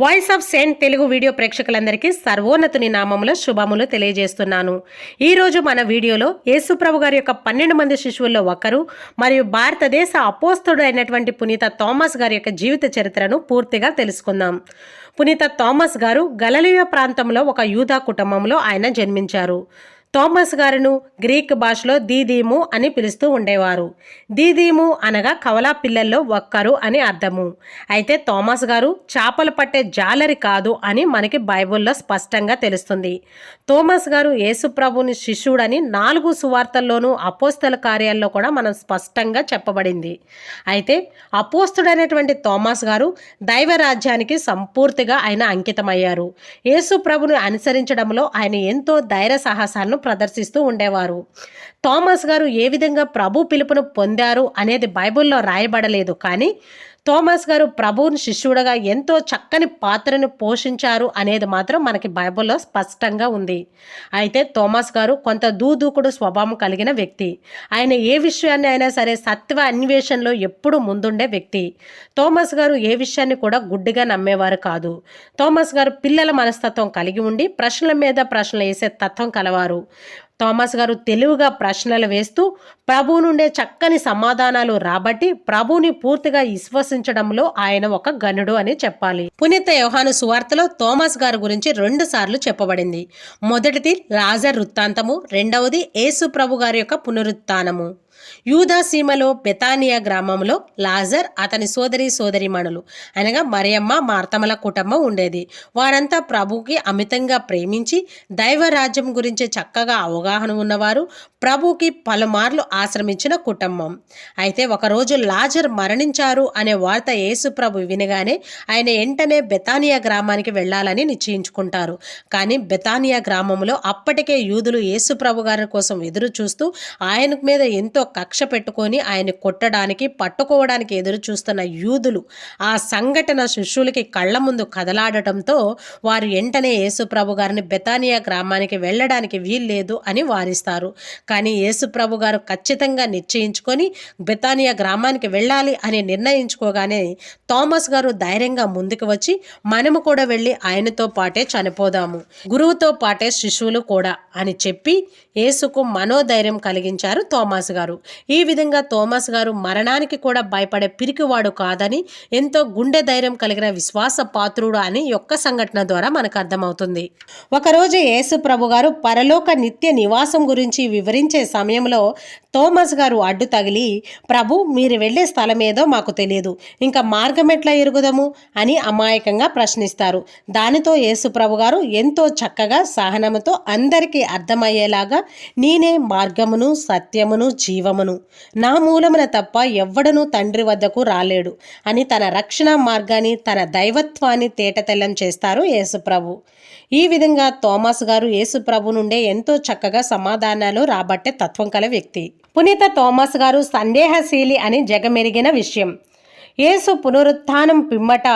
Voice of Saint Telugu video ప్రేక్షకులందరికీ సర్వోన్నతుని నామములో శుభములు తెలియజేస్తున్నాను. ఈరోజు మన వీడియోలో యేసుప్రభు గారి యొక్క పన్నెండు మంది శిశువుల్లో ఒకరు మరియు భారతదేశ అపోస్తుడు అయినటువంటి పునీత థామస్ గారి యొక్క జీవిత చరిత్రను పూర్తిగా తెలుసుకుందాం. పునీత థామస్ గారు గలలియ ప్రాంతంలో ఒక యూదా కుటుంబంలో ఆయన జన్మించారు. థామస్ గారును గ్రీక్ భాషలో దీదీము అని పిలుస్తూ ఉండేవారు. దీదీము అనగా కవలా పిల్లల్లో ఒక్కరు అని అర్థము. అయితే థామస్ గారు చేపలు పట్టే జాలరి కాదు అని మనకి బైబిల్లో స్పష్టంగా తెలుస్తుంది. థోమస్ గారు యేసుప్రభుని శిష్యుడని నాలుగు సువార్తల్లోనూ అపోస్తల కార్యాల్లో కూడా మనం స్పష్టంగా చెప్పబడింది. అయితే అపోస్తుడైనటువంటి థోమస్ గారు దైవ రాజ్యానికి సంపూర్తిగా ఆయన అంకితమయ్యారు. యేసు ప్రభుని అనుసరించడంలో ఆయన ఎంతో ధైర్య సాహసాలను ప్రదర్శిస్తూ ఉండేవారు. థామస్ గారు ఏ విధంగా ప్రభు పిలుపును పొందారు అనేది బైబిల్లో రాయబడలేదు. కానీ థోమస్ గారు ప్రభువుని శిష్యుడుగా ఎంతో చక్కని పాత్రను పోషించారు అనేది మాత్రం మనకి బైబిల్లో స్పష్టంగా ఉంది. అయితే థోమస్ గారు కొంత దూదూకుడు స్వభావం కలిగిన వ్యక్తి. ఆయన ఏ విషయాన్ని అయినా సరే సత్వ అన్వేషణలో ఎప్పుడు ముందుండే వ్యక్తి. థోమస్ గారు ఏ విషయాన్ని కూడా గుడ్డిగా నమ్మేవారు కాదు. థోమస్ గారు పిల్లల మనస్తత్వం కలిగి ఉండి ప్రశ్నల మీద ప్రశ్నలు వేసే తత్వం కలవారు. థామస్ గారు తెలివిగా ప్రశ్నలు వేస్తూ ప్రభు నుండే చక్కని సమాధానాలు రాబట్టి ప్రభుని పూర్తిగా విశ్వసించడంలో ఆయన ఒక గనుడు అని చెప్పాలి. పునీత యోహాను సువార్తలో థోమస్ గారి గురించి రెండు సార్లు చెప్పబడింది. మొదటిది రాజ వృత్తాంతము రెండవది యేసు ప్రభు గారి యొక్క పునరుత్నము యూదా సీమలో బెతానియా గ్రామంలో లాజర్ అతని సోదరి సోదరిమణులు అనగా మరియమ్మ మార్తమల కుటుంబం ఉండేది. వారంతా ప్రభుకి అమితంగా ప్రేమించి దైవ రాజ్యం గురించి చక్కగా అవగాహన ఉన్నవారు ప్రభుకి పలుమార్లు ఆశ్రమించిన కుటుంబం. అయితే ఒకరోజు లాజర్ మరణించారు అనే వార్త యేసు ప్రభు వినగానే ఆయన వెంటనే బెతానియా గ్రామానికి వెళ్ళాలని నిశ్చయించుకుంటారు. కానీ బెతానియా గ్రామంలో అప్పటికే యూదులు యేసు ప్రభు గారి కోసం ఎదురు చూస్తూ ఆయన మీద ఎంతో కక్ష పెట్టుకొని ఆయన కొట్టడానికి పట్టుకోవడానికి ఎదురు చూస్తున్న యూదులు ఆ సంఘటన శిష్యులకి కళ్ళ ముందు కదలాడటంతో వారు వెంటనే యేసుప్రభు గారిని బెతానియా గ్రామానికి వెళ్ళడానికి వీల్లేదు అని వారిస్తారు. కానీ యేసుప్రభు గారు ఖచ్చితంగా నిశ్చయించుకొని బెతానియా గ్రామానికి వెళ్ళాలి అని నిర్ణయించుకోగానే థామస్ గారు ధైర్యంగా ముందుకు వచ్చి మనము కూడా వెళ్ళి ఆయనతో పాటే చనిపోదాము గురువుతో పాటే శిశువులు కూడా అని చెప్పి యేసుకు మనోధైర్యం కలిగించారు థోమాస్ గారు. ఈ విధంగా థోమస్ గారు మరణానికి కూడా భయపడే పిరికివాడు కాదని ఎంతో గుండె ధైర్యం కలిగిన విశ్వాస పాత్రుడు అని యొక్క సంఘటన ద్వారా మనకు అర్థమవుతుంది. ఒకరోజు యేసు ప్రభు గారు పరలోక నిత్య నివాసం గురించి వివరించే సమయంలో థోమస్ గారు అడ్డు తగిలి ప్రభు మీరు వెళ్ళే స్థలం ఏదో మాకు తెలియదు. ఇంకా మార్గం ఎట్లా ఎరుగుదము? అని అమాయకంగా ప్రశ్నిస్తారు. దానితో యేసు ప్రభు గారు ఎంతో చక్కగా సహనముతో అందరికీ అర్థమయ్యేలాగా నేనే మార్గమును సత్యమును జీవమును నా మూలమున తప్ప ఎవ్వడనూ తండ్రి వద్దకు రాలేడు అని తన రక్షణ మార్గాన్ని తన దైవత్వాన్ని తేటతెల్లం చేస్తారు యేసుప్రభు. ఈ విధంగా థోమస్ గారు యేసుప్రభు నుండే ఎంతో చక్కగా సమాధానాలు రాబట్టే తత్వం కల వ్యక్తి. పునీత థోమస్ గారు సందేహశీలి అని జగమెరిగిన విషయం. యేసు పునరుత్థానం పిమ్మట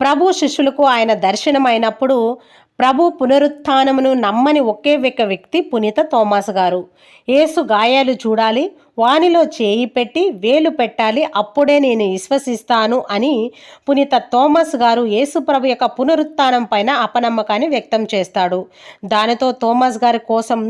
ప్రభు శిష్యులకు ఆయన దర్శనమైనప్పుడు ప్రభు పునరుత్థానమును నమ్మని ఒకే ఒక్క వ్యక్తి పునీత థోమాస్ గారు. ఏసు గాయాలు చూడాలి వానిలో చేయి పెట్టి వేలు పెట్టాలి అప్పుడే నేను విశ్వసిస్తాను అని పునీత థోమస్ గారు యేసుప్రభు యొక్క పునరుత్థానం పైన అపనమ్మకాన్ని వ్యక్తం చేస్తాడు. దానితో థోమస్ గారి కోసం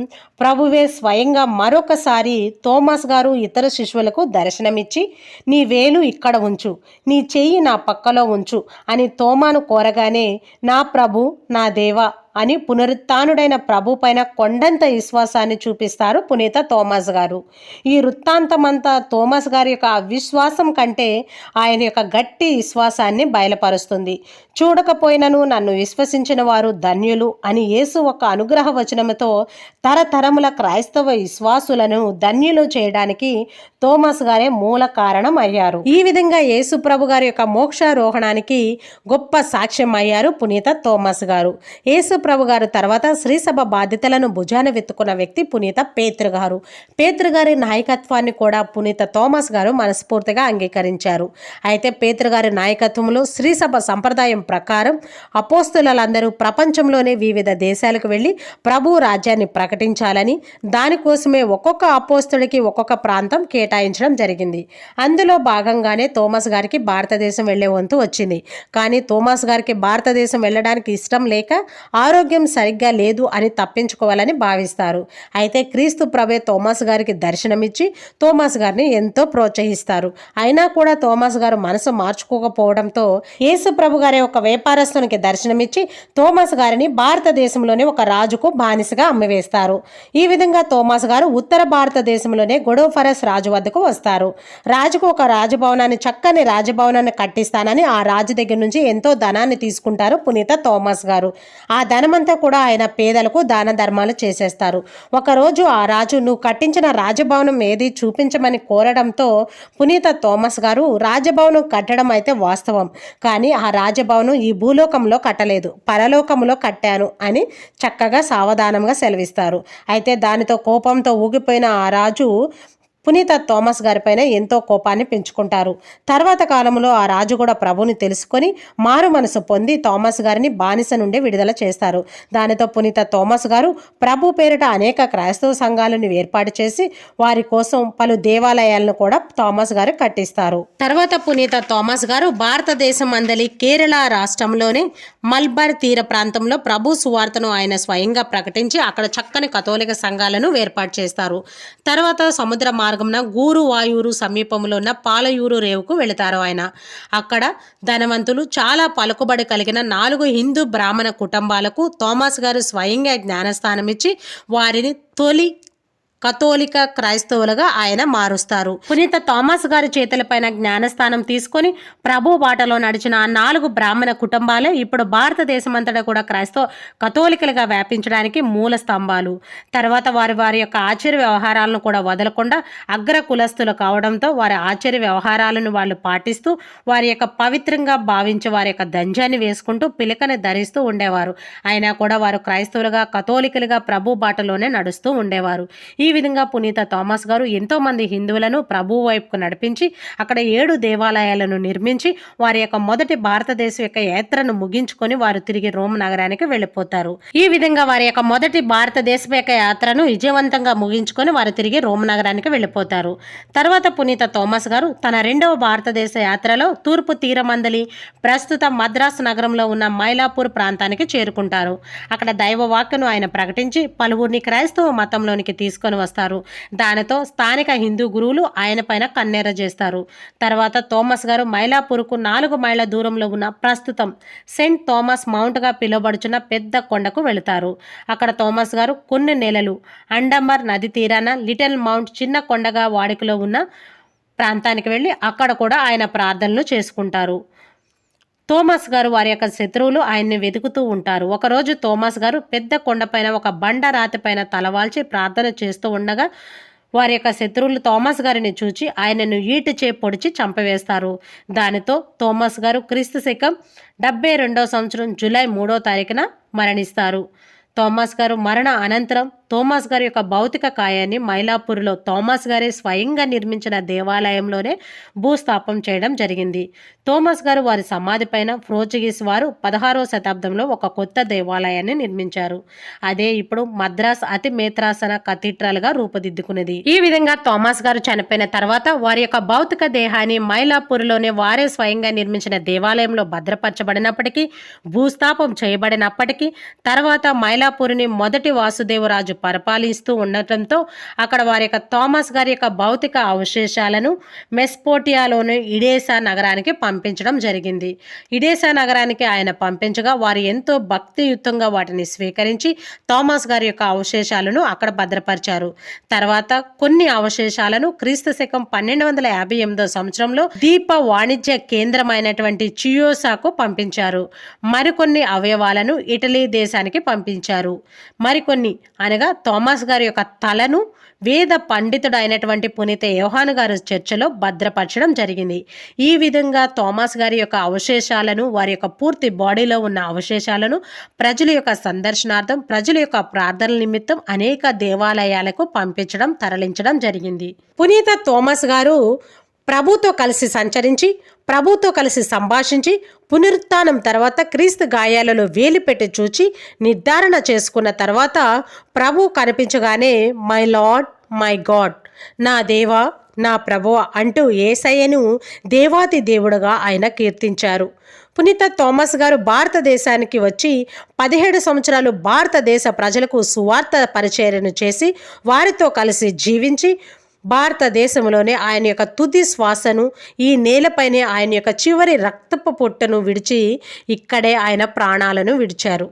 ప్రభువే స్వయంగా మరొకసారి థోమస్ గారు ఇతర శిశువులకు దర్శనమిచ్చి నీ వేలు ఇక్కడ ఉంచు నీ చెయ్యి నా పక్కలో ఉంచు అని తోమాను కోరగానే నా ప్రభు నా దేవ అని పునరుత్డైన ప్రభు పైన కొండంత విశ్వాసాన్ని చూపిస్తారు పునీత థోమస్ గారు. ఈ వృత్తాంతమంతా థోమస్ గారి యొక్క అవిశ్వాసం కంటే ఆయన యొక్క గట్టి విశ్వాసాన్ని బయలుపరుస్తుంది. చూడకపోయినను నన్ను విశ్వసించిన వారు ధన్యులు అని యేసు ఒక అనుగ్రహ వచనముతో తరతరముల క్రైస్తవ విశ్వాసులను ధన్యులు చేయడానికి థోమస్ గారే మూల కారణం అయ్యారు. ఈ విధంగా యేసు ప్రభు గారి యొక్క మోక్షారోహణానికి గొప్ప సాక్ష్యం అయ్యారు పునీత థోమస్ గారు. యేసు ప్రభు గారు తర్వాత శ్రీసభ బాధ్యతలను భుజాన వెత్తుకున్న వ్యక్తి పునీత పేతృ గారు. పేతృ గారి నాయకత్వాన్ని కూడా పునీత థోమస్ గారు మనస్ఫూర్తిగా అంగీకరించారు. అయితే పేతృ గారి నాయకత్వంలో శ్రీసభ సంప్రదాయం ప్రకారం అపోస్తులందరూ ప్రపంచంలోనే వివిధ దేశాలకు వెళ్ళి ప్రభు రాజ్యాన్ని ప్రకటించాలని దానికోసమే ఒక్కొక్క అపోస్తుడికి ఒక్కొక్క ప్రాంతం కేటాయించడం జరిగింది. అందులో భాగంగానే థోమస్ గారికి భారతదేశం వెళ్ళే వంతు వచ్చింది. కానీ థోమస్ గారికి భారతదేశం వెళ్ళడానికి ఇష్టం లేక ఆరోగ్యం సరిగ్గా లేదు అని తప్పించుకోవాలని భావిస్తారు. అయితే క్రీస్తు ప్రభే థోమస్ గారికి దర్శనమిచ్చి థోమస్ గారిని ఎంతో ప్రోత్సహిస్తారు. అయినా కూడా థోమస్ గారు మనసు మార్చుకోకపోవడంతో యేసు ప్రభు గారి ఒక వ్యాపారస్తునికి దర్శనమిచ్చి థోమస్ గారిని భారతదేశంలోని ఒక రాజుకు బానిసగా అమ్మివేస్తారు. ఈ విధంగా థోమస్ గారు ఉత్తర భారతదేశంలోనే గొడోఫరస్ రాజు వద్దకు వస్తారు. రాజుకు ఒక రాజభవనాన్ని చక్కని రాజభవనాన్ని కట్టిస్తానని ఆ రాజు దగ్గర నుంచి ఎంతో ధనాన్ని తీసుకుంటారు పునీత థోమస్ గారు. ఆ ధనమంతా కూడా ఆయన పేదలకు దాన ధర్మాలు చేసేస్తారు. ఒకరోజు ఆ రాజు నువ్వు కట్టించిన రాజభవనం ఏది చూపించమని కోరడంతో పునీత థోమస్ గారు రాజభవనం కట్టడం అయితే వాస్తవం కానీ ఆ రాజభవనం ఈ భూలోకంలో కట్టలేదు పరలోకంలో కట్టాను అని చక్కగా సావధానంగా సెలవిస్తారు. అయితే దానితో కోపంతో ఊగిపోయిన ఆ రాజు పునీత థోమస్ గారిపైన ఎంతో కోపాన్ని పెంచుకుంటారు. తర్వాత కాలంలో ఆ రాజు కూడా ప్రభుని తెలుసుకొని మారు మనసు పొంది థామస్ గారిని బానిస నుండి విడుదల చేస్తారు. దానితో పునీత థోమస్ గారు ప్రభు పేరిట అనేక క్రైస్తవ సంఘాలను ఏర్పాటు చేసి వారి కోసం పలు దేవాలయాలను కూడా థామస్ గారు కట్టిస్తారు. తర్వాత పునీత థామస్ గారు భారతదేశం అందలి కేరళ రాష్ట్రంలోని మల్బార్ తీర ప్రాంతంలో ప్రభు సువార్తను ఆయన స్వయంగా ప్రకటించి అక్కడ చక్కని కథోలిక సంఘాలను ఏర్పాటు చేస్తారు. తర్వాత సముద్ర మార్గంన గూరు వాయూరు సమీపంలో ఉన్న పాలయూరు రేవుకు వెళతారు ఆయన. అక్కడ ధనవంతులు చాలా పలుకుబడి కలిగిన నాలుగు హిందూ బ్రాహ్మణ కుటుంబాలకు థోమస్ గారు స్వయంగా జ్ఞానస్థానం ఇచ్చి వారిని తొలి కథోలిక క్రైస్తవులుగా ఆయన మారుస్తారు. పునీత థామస్ గారి చేతులపైన జ్ఞానస్థానం తీసుకొని ప్రభు బాటలో నడిచిన ఆ నాలుగు బ్రాహ్మణ కుటుంబాలే ఇప్పుడు భారతదేశమంతటా కూడా క్రైస్తవ కథోలికలుగా వ్యాపించడానికి మూల స్తంభాలు. తర్వాత వారి వారి యొక్క ఆచార్య వ్యవహారాలను కూడా వదలకుండా అగ్ర కులస్తులు కావడంతో వారి ఆచార్య వ్యవహారాలను వాళ్ళు పాటిస్తూ వారి యొక్క పవిత్రంగా భావించి వారి యొక్క దంజాన్ని వేసుకుంటూ పిలకని ధరిస్తూ ఉండేవారు. అయినా కూడా వారు క్రైస్తవులుగా కథోలికలుగా ప్రభు బాటలోనే నడుస్తూ ఉండేవారు. ఈ విధంగా పునీత థామస్ గారు ఎంతో మంది హిందువులను ప్రభు వైపుకు నడిపించి అక్కడ ఏడు దేవాలయాలను నిర్మించి వారి యొక్క మొదటి భారతదేశం యొక్క యాత్రను ముగించుకొని వారు తిరిగి రోమ్ నగరానికి వెళ్ళిపోతారు. ఈ విధంగా వారి యొక్క మొదటి భారతదేశం యొక్క యాత్రను విజయవంతంగా ముగించుకొని వారు తిరిగి రోమ్ నగరానికి వెళ్ళిపోతారు. తర్వాత పునీత థామస్ గారు తన రెండవ భారతదేశ యాత్రలో తూర్పు తీరమందలి ప్రస్తుత మద్రాసు నగరంలో ఉన్న మైలాపూర్ ప్రాంతానికి చేరుకుంటారు. అక్కడ దైవ వాక్యను ఆయన ప్రకటించి పలువురిని క్రైస్తవ మతంలోనికి తీసుకొని వస్తారు. దానితో స్థానిక హిందూ గురువులు ఆయన పైన కన్నెర చేస్తారు. తర్వాత థోమస్ గారు మైలాపూర్కు నాలుగు మైళ్ళ దూరంలో ఉన్న ప్రస్తుతం సెయింట్ థోమస్ మౌంట్గా పిలువబడుచున్న పెద్ద కొండకు వెళతారు. అక్కడ థోమస్ గారు కొన్ని నెలలు అండమర్ నది తీరాన లిటిల్ మౌంట్ చిన్న కొండగా వాడుకలో ఉన్న ప్రాంతానికి వెళ్ళి అక్కడ కూడా ఆయన ప్రార్థనలు చేసుకుంటారు. థోమస్ గారు వారి యొక్క శత్రువులు ఆయన్ని వెతుకుతూ ఉంటారు. ఒకరోజు థోమస్ గారు పెద్ద కొండపైన ఒక బండ రాతిపైన తలవాల్చి ప్రార్థన చేస్తూ ఉండగా వారి యొక్క శత్రువులు థోమస్ గారిని చూచి ఆయనను ఈటు చే పొడిచి చంపవేస్తారు. దానితో థోమస్ గారు క్రీస్తు శకం డెబ్బై రెండో సంవత్సరం జూలై మూడో తారీఖున మరణిస్తారు. థోమస్ గారు మరణ అనంతరం థోమస్ గారి యొక్క భౌతిక కాయాన్ని మైలాపూర్లో థోమస్ గారే స్వయంగా నిర్మించిన దేవాలయంలోనే భూస్థాపం చేయడం జరిగింది. థోమస్ గారు వారి సమాధి పైన పోర్చుగీస్ వారు పదహారో శతాబ్దంలో ఒక కొత్త దేవాలయాన్ని నిర్మించారు. అదే ఇప్పుడు మద్రాస్ అతి మేత్రాసన కథీడ్రల్గా రూపుదిద్దుకున్నది. ఈ విధంగా థోమస్ గారు చనిపోయిన తర్వాత వారి యొక్క భౌతిక దేహాన్ని మైలాపూర్లోనే వారే స్వయంగా నిర్మించిన దేవాలయంలో భద్రపరచబడినప్పటికీ భూస్థాపం చేయబడినప్పటికీ తర్వాత మైలాపూర్ని మొదటి వాసుదేవరాజు పరిపాలిస్తూ ఉండటంతో అక్కడ వారి యొక్క థామస్ గారి యొక్క భౌతిక అవశేషాలను మెస్పోటియాలోని ఇడేసా నగరానికి పంపించడం జరిగింది. ఇడేసా నగరానికి ఆయన పంపించగా వారు ఎంతో భక్తియుతంగా వాటిని స్వీకరించి థామస్ గారి యొక్క అవశేషాలను అక్కడ భద్రపరిచారు. తర్వాత కొన్ని అవశేషాలను క్రీస్తు శకం పన్నెండు వందల యాభై ఎనిమిదో సంవత్సరంలో దీప వాణిజ్య కేంద్రమైనటువంటి చియోసాకు పంపించారు. మరికొన్ని అవయవాలను ఇటలీ దేశానికి పంపించారు. మరికొన్ని అనగా ఉండగా థామస్ గారి యొక్క తలను వేద పండితుడు అయినటువంటి పునీత యోహాను గారు చర్చలో భద్రపరచడం జరిగింది. ఈ విధంగా థామస్ గారి యొక్క అవశేషాలను వారి యొక్క పూర్తి బాడీలో ఉన్న అవశేషాలను ప్రజల యొక్క సందర్శనార్థం ప్రజల యొక్క ప్రార్థనల నిమిత్తం అనేక దేవాలయాలకు పంపించడం తరలించడం జరిగింది. పునీత థామస్ గారు ప్రభుతో కలిసి సంచరించి ప్రభుతో కలిసి సంభాషించి పునరుత్నం తర్వాత క్రీస్తు గాయాలలో వేలు పెట్టి చూచి నిర్ధారణ చేసుకున్న తర్వాత ప్రభు కనిపించగానే మై లార్డ్ మై గాడ్ నా దేవా నా ప్రభువ అంటూ ఏసయ్యను దేవాతి దేవుడుగా ఆయన కీర్తించారు. పునీత థామస్ గారు భారతదేశానికి వచ్చి పదిహేడు సంవత్సరాలు భారతదేశ ప్రజలకు సువార్త పరిచర్యను చేసి వారితో కలిసి జీవించి భారతదేశంలోనే ఆయన యొక్క తుది శ్వాసను ఈ నేలపైనే ఆయన యొక్క చివరి రక్తపు పొట్టను విడిచి ఇక్కడే ఆయన ప్రాణాలను విడిచారు.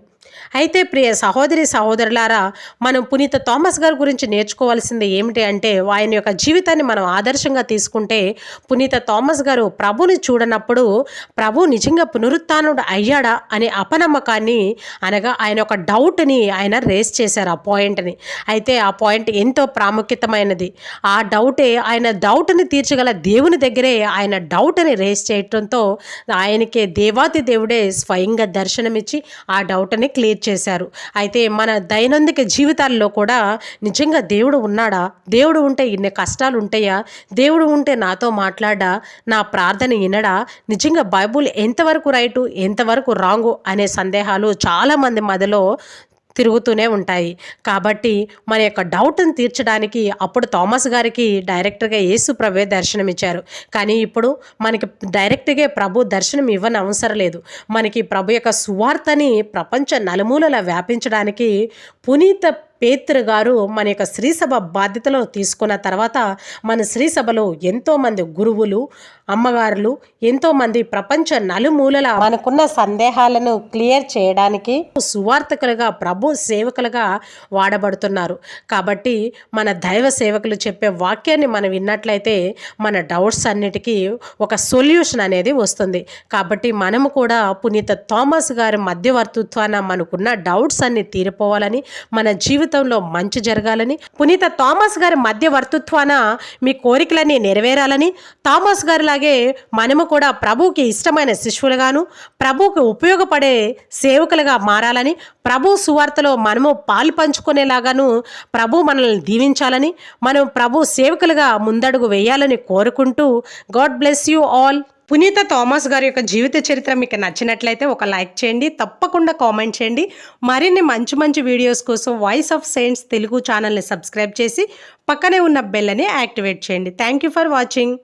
అయితే ప్రియ సహోదరి సహోదరులారా మనం పునీత థామస్ గారి గురించి నేర్చుకోవాల్సింది ఏమిటి అంటే ఆయన యొక్క జీవితాన్ని మనం ఆదర్శంగా తీసుకుంటే పునీత థామస్ గారు ప్రభుని చూడనప్పుడు ప్రభు నిజంగా పునరుత్నుడు అయ్యాడా అనే అపనమ్మకాన్ని అనగా ఆయన ఒక డౌట్ని ఆయన రేస్ చేశారు ఆ పాయింట్ని. అయితే ఆ పాయింట్ ఎంతో ప్రాముఖ్యతమైనది. ఆ డౌటే ఆయన డౌట్ని తీర్చగల దేవుని దగ్గరే ఆయన డౌట్ని రేస్ చేయటంతో ఆయనకే దేవాతి దేవుడే స్వయంగా దర్శనమిచ్చి ఆ డౌట్ని క్లియర్ చేశారు. అయితే మన దైనందిక జీవితాల్లో కూడా నిజంగా దేవుడు ఉన్నాడా? దేవుడు ఉంటే ఇన్ని కష్టాలు ఉంటాయా? దేవుడు ఉంటే నాతో మాట్లాడా? నా ప్రార్థన వినడా? నిజంగా బైబుల్ ఎంతవరకు రైటు ఎంతవరకు రాంగు అనే సందేహాలు చాలామంది మధ్యలో తిరుగుతూనే ఉంటాయి. కాబట్టి మన యొక్క డౌట్ని తీర్చడానికి అప్పుడు థామస్ గారికి డైరెక్ట్గా యేసు ప్రభే దర్శనం ఇచ్చారు. కానీ ఇప్పుడు మనకి డైరెక్ట్గా ప్రభు దర్శనం ఇవ్వని అవసరం లేదు. మనకి ప్రభు యొక్క సువార్తని ప్రపంచ నలుమూలలా వ్యాపించడానికి పునీత పేత్రు గారు మన యొక్క శ్రీసభ బాధ్యతలను తీసుకున్న తర్వాత మన శ్రీసభలో ఎంతోమంది గురువులు అమ్మగారులు ఎంతోమంది ప్రపంచ నలుమూలల మనకున్న సందేహాలను క్లియర్ చేయడానికి సువార్థకులుగా ప్రభు సేవకులుగా వాడబడుతున్నారు. కాబట్టి మన దైవ సేవకులు చెప్పే వాక్యాన్ని మనం విన్నట్లయితే మన డౌట్స్ అన్నిటికీ ఒక సొల్యూషన్ అనేది వస్తుంది. కాబట్టి మనము కూడా పునీత థామస్ గారి మధ్యవర్తిత్వాన మనకున్న డౌట్స్ అన్ని తీరిపోవాలని మన జీవితంలో మంచి జరగాలని పునీత థామస్ గారి మధ్యవర్తిత్వాన మీ కోరికలన్నీ నెరవేరాలని థామస్ గారిలాగే మనము కూడా ప్రభువుకి ఇష్టమైన శిష్యులుగాను ప్రభువుకి ఉపయోగపడే సేవకులుగా మారాలని ప్రభు సువార్తలో మనము పాలు పంచుకునేలాగాను ప్రభు మనల్ని దీవించాలని మనం ప్రభు సేవకులుగా ముందడుగు వేయాలని కోరుకుంటూ గాడ్ బ్లెస్ యూ ఆల్. పునీత థామస్ గారి యొక్క జీవిత చరిత్ర మీకు నచ్చినట్లయితే ఒక లైక్ చేయండి తప్పకుండా కామెంట్ చేయండి. మరిన్ని మంచి మంచి వీడియోస్ కోసం వాయిస్ ఆఫ్ సైన్స్ తెలుగు ఛానల్ని సబ్స్క్రైబ్ చేసి పక్కనే ఉన్న బెల్లని యాక్టివేట్ చేయండి. Thank you for watching